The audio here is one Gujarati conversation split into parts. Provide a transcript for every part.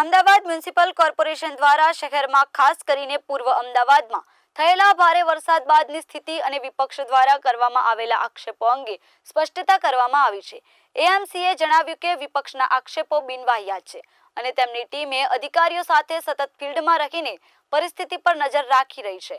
અમદાવાદ મ્યુનિસિપલ કોર્પોરેશન દ્વારા શહેરમાં ખાસ કરીને પૂર્વ અમદાવાદમાં થયેલા ભારે વરસાદ બાદની સ્થિતિ અને વિપક્ષ દ્વારા કરવામાં આવેલા આક્ષેપો અંગે સ્પષ્ટતા કરવામાં આવી છે. એએમસીએ જણાવ્યું કે વિપક્ષના આક્ષેપો બિનવાહિયાત છે અને તેમની ટીમે અધિકારીઓ સાથે સતત ફિલ્ડમાં રહીને પરિસ્થિતિ પર નજર રાખી રહી છે.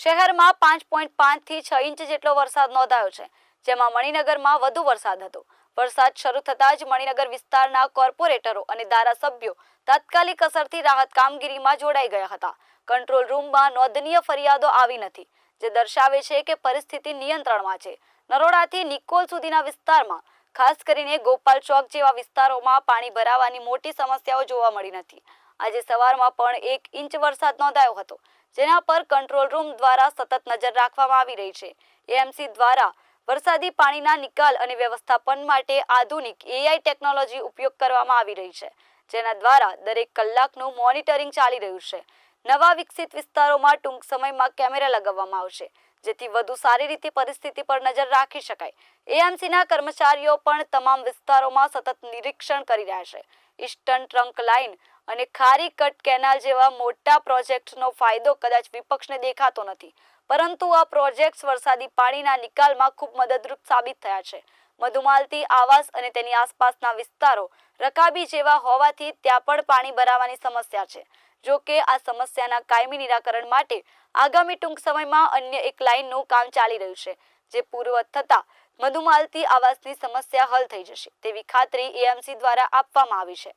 શહેરમાં પાંચ પોઈન્ટ પાંચથી છ ઇંચ જેટલો વરસાદ નોંધાયો છે, જેમાં મણિનગરમાં વધુ વરસાદ હતો. વરસાદ શરૂ થતાં જ મણિનગર વિસ્તારના કોર્પોરેટરો અને ધારાસભ્યો તાત્કાલિક અસરથી રાહત કામગીરીમાં જોડાઈ ગયા હતા. કંટ્રોલ રૂમમાં નોંધનીય ફરિયાદો આવી નથી, જે દર્શાવે છે કે પરિસ્થિતિ નિયંત્રણમાં છે. નરોડાથી નિકોલ સુધીના વિસ્તારમાં, ખાસ કરીને ગોપાલ ચોક જેવા વિસ્તારોમાં પાણી ભરાવાની મોટી સમસ્યાઓ જોવા મળી નથી. આજે સવારમાં પણ એક ઇંચ વરસાદ નોંધાયો હતો, જેના પર કંટ્રોલ રૂમ દ્વારા સતત નજર રાખવામાં આવી રહી છે. એએમસી દ્વારા વરસાદી પાણીના નિકાલ અને વ્યવસ્થાપન માટે આધુનિક એઆઈ ટેકનોલોજી ઉપયોગ કરવામાં આવી રહી છે, જેના દ્વારા દરેક કલાકનું મોનિટરિંગ ચાલી રહ્યું છે. નવા વિકસિત વિસ્તારોમાં ટૂંક સમયમાં કેમેરા લગાવવામાં આવશે જેથી વધુ સારી રીતે પરિસ્થિતિ પર નજર રાખી શકાય. એએમસીના કર્મચારીઓ પણ તમામ વિસ્તારોમાં સતત નિરીક્ષણ કરી રહ્યા છે. ઈસ્ટર્ન ટ્રંક લાઇન અને ખારી કટ કેનાલ જેવા મોટા પ્રોજેક્ટનો ફાયદો કદાચ વિપક્ષને દેખાતો નથી. પરંતુ આ પ્રોજેક્ટ્સ વરસાદી પાણીના નિકાલમાં ખૂબ મદદરૂપ સાબિત થયા છે. મધુમાલતી આવાસ અને તેની આસપાસના વિસ્તારો રકાબી જેવા હોવાથી ત્યાં પણ પાણી ભરાવાની સમસ્યા છે. જો કે આ સમસ્યાના કાયમી નિરાકરણ માટે આગામી ટૂંક સમયમાં અન્ય એક લાઇનનું કામ ચાલી રહ્યું છે, જે પૂર્વવત થતાં મધુમાલતી આવાસની સમસ્યા હલ થઈ જશે, તેવી ખાતરી એએમસી દ્વારા આપવામાં આવી છે.